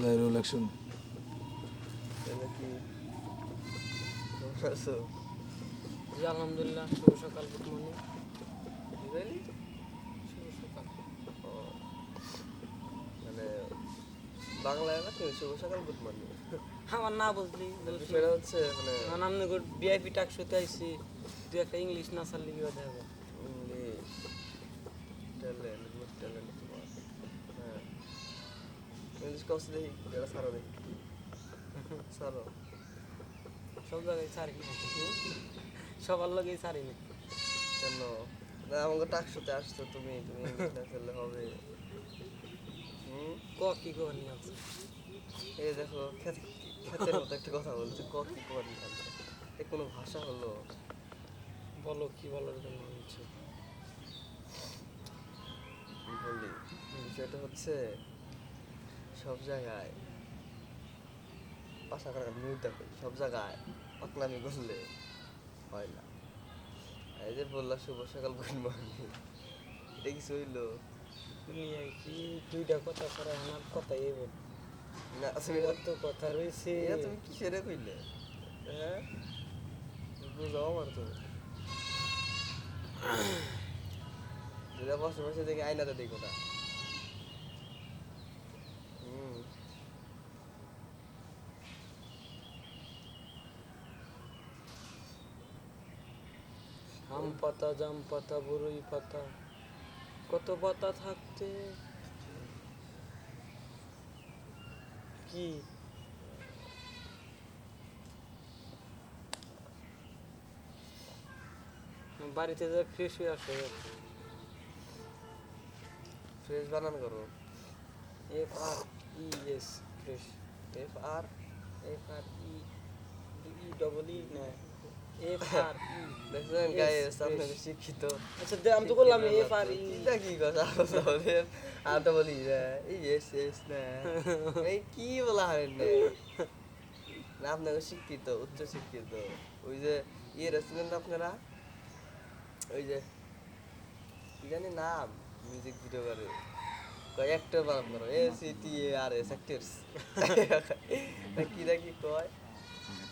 Zahirul action আলহামদুলিল্লাহ শুভ সকাল good morning মানে বাংলায় না কেউ শুভ সকাল গুড মর্নিং আমার না বুঝলি হচ্ছে মানে গুড বিআইপি টাক শুতে আইছি। তুই একটা ইংলিশ না ছাড়লি কি কথা হবে ইংলিশ ট্যালেন্ট গুড ট্যালেন্ট তোমার হ্যাঁ ইংলিশ কষ্ট দেখি এটা সারো দেখি সারো সব জায়গায় ছাড়ি সবার লগেই ছাড়ি না কেন না আমাকে টাকশোতে আসছো তুমি তুমি ইংলিশ না খেললে হবে হুম ক কি কর নিয়ে আছে এই দেখো খেতে খেতের মতো একটা কথা বলছে ক কি করি এ কোনো ভাষা হলো বলো কি বলার জন্য বলছো বলি বিষয়টা হচ্ছে সব জায়গায় পাশা মিউট সব জায়গায় পাকলামি করলে হয় না। এই যে বললাম শুভ সকাল গুড মর্নিং। এটা কিছু হইল দুনিয়ায় কি দুইটা কথা করা আমার কথা এই বল। না কত কথা রয়েছে তুমি কিসেরে কইলে? হ্যাঁ বুঝাও আমার তুমি যেটা বসে বসে দেখি আয়নাতে দেখো না। আম পাতা, জাম পাতা, বরই পাতা, কত পাতা থাকতে? কি? বাড়িতে যা ফ্রেশ হয়ে আসে ফ্রেশ বানান করো। F R E S fresh F R F R E double E না এফ আর দেখছেন গাইস শিক্ষিত আচ্ছা আমি তো বললাম এটা কি কথা তো বলি এই এস এস না এই কি বলা হয় না আপনাকে শিক্ষিত উচ্চ শিক্ষিত ওই যে ইয়ে রেস্টুরেন্ট আপনারা ওই যে কি জানি নাম মিউজিক ভিডিও করে কয় অ্যাক্টর বানাম করো A C T R S actors কি না কি কয়?